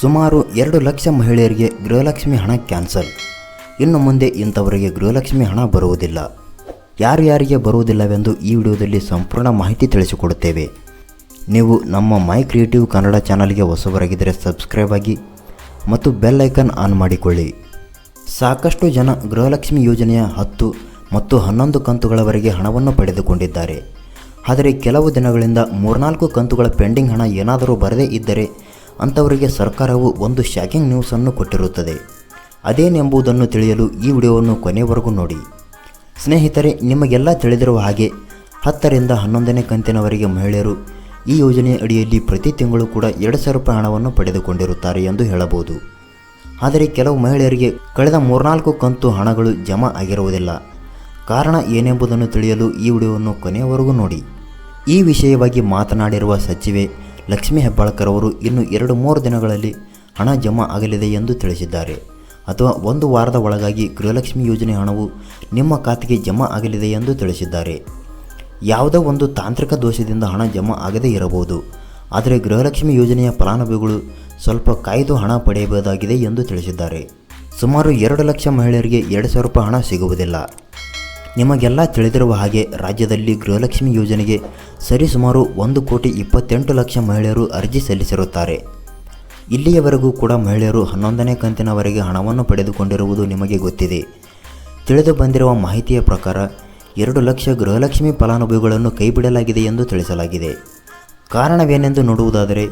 ಸುಮಾರು ಎರಡು ಲಕ್ಷ ಮಹಿಳೆಯರಿಗೆ ಗೃಹಲಕ್ಷ್ಮಿ ಹಣ ಕ್ಯಾನ್ಸಲ್. ಇನ್ನು ಮುಂದೆ ಇಂಥವರಿಗೆ ಗೃಹಲಕ್ಷ್ಮಿ ಹಣ ಬರುವುದಿಲ್ಲ. ಯಾರು ಯಾರಿಗೆ ಬರುವುದಿಲ್ಲವೆಂದು ಈ ವಿಡಿಯೋದಲ್ಲಿ ಸಂಪೂರ್ಣ ಮಾಹಿತಿ ತಿಳಿಸಿಕೊಡುತ್ತೇವೆ. ನೀವು ನಮ್ಮ ಮೈ ಕ್ರಿಯೇಟಿವ್ ಕನ್ನಡ ಚಾನಲ್ಗೆ ಹೊಸಬರಾಗಿದ್ದರೆ ಸಬ್ಸ್ಕ್ರೈಬ್ ಆಗಿ ಮತ್ತು ಬೆಲ್ ಐಕನ್ ಆನ್ ಮಾಡಿಕೊಳ್ಳಿ. ಸಾಕಷ್ಟು ಜನ ಗೃಹಲಕ್ಷ್ಮಿ ಯೋಜನೆಯ ಹತ್ತು ಮತ್ತು ಹನ್ನೊಂದು ಕಂತುಗಳವರೆಗೆ ಹಣವನ್ನು ಪಡೆದುಕೊಂಡಿದ್ದಾರೆ. ಆದರೆ ಕೆಲವು ದಿನಗಳಿಂದ ಮೂರ್ನಾಲ್ಕು ಕಂತುಗಳ ಪೆಂಡಿಂಗ್ ಹಣ ಏನಾದರೂ ಬರದೇ ಇದ್ದರೆ ಅಂಥವರಿಗೆ ಸರ್ಕಾರವು ಒಂದು ಶಾಕಿಂಗ್ ನ್ಯೂಸನ್ನು ಕೊಟ್ಟಿರುತ್ತದೆ. ಅದೇನೆಂಬುದನ್ನು ತಿಳಿಯಲು ಈ ವಿಡಿಯೋವನ್ನು ಕೊನೆಯವರೆಗೂ ನೋಡಿ. ಸ್ನೇಹಿತರೆ, ನಿಮಗೆಲ್ಲ ತಿಳಿದಿರುವ ಹಾಗೆ ಹತ್ತರಿಂದ ಹನ್ನೊಂದನೇ ಕಂತಿನವರೆಗೆ ಮಹಿಳೆಯರು ಈ ಯೋಜನೆಯ ಅಡಿಯಲ್ಲಿ ಪ್ರತಿ ತಿಂಗಳು ಕೂಡ ಎರಡು ಸಾವಿರ ರೂಪಾಯಿ ಹಣವನ್ನು ಪಡೆದುಕೊಂಡಿರುತ್ತಾರೆ ಎಂದು ಹೇಳಬಹುದು. ಆದರೆ ಕೆಲವು ಮಹಿಳೆಯರಿಗೆ ಕಳೆದ ಮೂರ್ನಾಲ್ಕು ಕಂತು ಹಣಗಳು ಜಮಾ ಆಗಿರುವುದಿಲ್ಲ. ಕಾರಣ ಏನೆಂಬುದನ್ನು ತಿಳಿಯಲು ಈ ವಿಡಿಯೋವನ್ನು ಕೊನೆಯವರೆಗೂ ನೋಡಿ. ಈ ವಿಷಯವಾಗಿ ಮಾತನಾಡಿರುವ ಸಚಿವೆ ಲಕ್ಷ್ಮೀ ಹೆಬ್ಬಾಳ್ಕರ್ ಅವರು ಇನ್ನು ಎರಡು ಮೂರು ದಿನಗಳಲ್ಲಿ ಹಣ ಜಮಾ ಆಗಲಿದೆ ಎಂದು ತಿಳಿಸಿದ್ದಾರೆ. ಅಥವಾ ಒಂದು ವಾರದ ಒಳಗಾಗಿ ಗೃಹಲಕ್ಷ್ಮಿ ಯೋಜನೆ ಹಣವು ನಿಮ್ಮ ಖಾತೆಗೆ ಜಮಾ ಆಗಲಿದೆ ಎಂದು ತಿಳಿಸಿದ್ದಾರೆ. ಯಾವುದೋ ಒಂದು ತಾಂತ್ರಿಕ ದೋಷದಿಂದ ಹಣ ಜಮಾ ಆಗದೇ ಇರಬಹುದು. ಆದರೆ ಗೃಹಲಕ್ಷ್ಮಿ ಯೋಜನೆಯ ಫಲಾನುಭವಿಗಳು ಸ್ವಲ್ಪ ಕಾಯ್ದು ಹಣ ಪಡೆಯಬಹುದಾಗಿದೆ ಎಂದು ತಿಳಿಸಿದ್ದಾರೆ. ಸುಮಾರು ಎರಡು ಲಕ್ಷ ಮಹಿಳೆಯರಿಗೆ ಎರಡು ಸಾವಿರ ರೂಪಾಯಿ ಹಣ ಸಿಗುವುದಿಲ್ಲ. ನಿಮಗೆಲ್ಲ ತಿಳಿದಿರುವ ಹಾಗೆ ರಾಜ್ಯದಲ್ಲಿ ಗೃಹಲಕ್ಷ್ಮಿ ಯೋಜನೆಗೆ ಸರಿಸುಮಾರು ಒಂದು ಕೋಟಿ ಇಪ್ಪತ್ತೆಂಟು ಲಕ್ಷ ಮಹಿಳೆಯರು ಅರ್ಜಿ ಸಲ್ಲಿಸಿರುತ್ತಾರೆ. ಇಲ್ಲಿಯವರೆಗೂ ಕೂಡ ಮಹಿಳೆಯರು ಹನ್ನೊಂದನೇ ಕಂತಿನವರೆಗೆ ಹಣವನ್ನು ಪಡೆದುಕೊಂಡಿರುವುದು ನಿಮಗೆ ಗೊತ್ತಿದೆ. ತಿಳಿದು ಬಂದಿರುವ ಮಾಹಿತಿಯ ಪ್ರಕಾರ ಎರಡು ಲಕ್ಷ ಗೃಹಲಕ್ಷ್ಮಿ ಫಲಾನುಭವಿಗಳನ್ನು ಕೈಬಿಡಲಾಗಿದೆ ಎಂದು ತಿಳಿಸಲಾಗಿದೆ. ಕಾರಣವೇನೆಂದು ನೋಡುವುದಾದರೆ,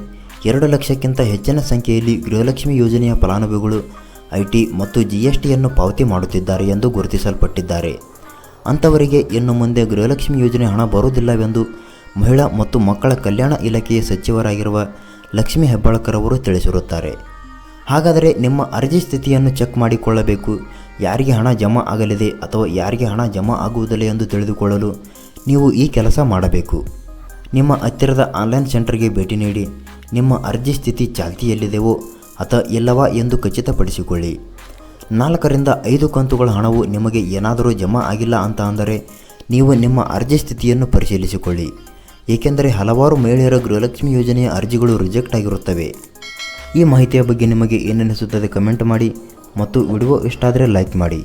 ಎರಡು ಲಕ್ಷಕ್ಕಿಂತ ಹೆಚ್ಚಿನ ಸಂಖ್ಯೆಯಲ್ಲಿ ಗೃಹಲಕ್ಷ್ಮಿ ಯೋಜನೆಯ ಫಲಾನುಭವಿಗಳು ಐಟಿ ಮತ್ತು ಜಿಎಸ್ಟಿಯನ್ನು ಎಸ್ ಟಿಯನ್ನು ಪಾವತಿ ಮಾಡುತ್ತಿದ್ದಾರೆ ಎಂದು ಗುರುತಿಸಲ್ಪಟ್ಟಿದ್ದಾರೆ. ಅಂಥವರಿಗೆ ಇನ್ನು ಮುಂದೆ ಗೃಹಲಕ್ಷ್ಮಿ ಯೋಜನೆ ಹಣ ಬರುವುದಿಲ್ಲವೆಂದು ಮಹಿಳಾ ಮತ್ತು ಮಕ್ಕಳ ಕಲ್ಯಾಣ ಇಲಾಖೆಯ ಸಚಿವರಾಗಿರುವ ಲಕ್ಷ್ಮಿ ಹೆಬ್ಬಾಳ್ಕರ್ ಅವರು ತಿಳಿಸಿರುತ್ತಾರೆ. ಹಾಗಾದರೆ ನಿಮ್ಮ ಅರ್ಜಿ ಸ್ಥಿತಿಯನ್ನು ಚೆಕ್ ಮಾಡಿಕೊಳ್ಳಬೇಕು. ಯಾರಿಗೆ ಹಣ ಜಮಾ ಆಗಲಿದೆ ಅಥವಾ ಯಾರಿಗೆ ಹಣ ಜಮಾ ಆಗುವುದಿಲ್ಲ ಎಂದು ತಿಳಿದುಕೊಳ್ಳಲು ನೀವು ಈ ಕೆಲಸ ಮಾಡಬೇಕು. ನಿಮ್ಮ ಹತ್ತಿರದ ಆನ್ಲೈನ್ ಸೆಂಟರ್ಗೆ ಭೇಟಿ ನೀಡಿ. ನಿಮ್ಮ ಅರ್ಜಿ ಸ್ಥಿತಿ ಚಾಲ್ತಿಯಲ್ಲಿದೆವೋ ಅಥವಾ ಇಲ್ಲವಾ ಎಂದು ಖಚಿತಪಡಿಸಿಕೊಳ್ಳಿ. ನಾಲ್ಕರಿಂದ ಐದು ಕಂತುಗಳ ಹಣವು ನಿಮಗೆ ಏನಾದರೂ ಜಮಾ ಆಗಿಲ್ಲ ಅಂತ ಅಂದರೆ ನೀವು ನಿಮ್ಮ ಅರ್ಜಿ ಸ್ಥಿತಿಯನ್ನು ಪರಿಶೀಲಿಸಿಕೊಳ್ಳಿ. ಏಕೆಂದರೆ ಹಲವಾರು ಮಹಿಳೆಯರ ಗೃಹಲಕ್ಷ್ಮಿ ಯೋಜನೆಯ ಅರ್ಜಿಗಳು ರಿಜೆಕ್ಟ್ ಆಗಿರುತ್ತವೆ. ಈ ಮಾಹಿತಿಯ ಬಗ್ಗೆ ನಿಮಗೆ ಏನೆನಿಸುತ್ತದೆ ಕಮೆಂಟ್ ಮಾಡಿ ಮತ್ತು ವಿಡಿಯೋ ಇಷ್ಟ ಆದರೆ ಲೈಕ್ ಮಾಡಿ.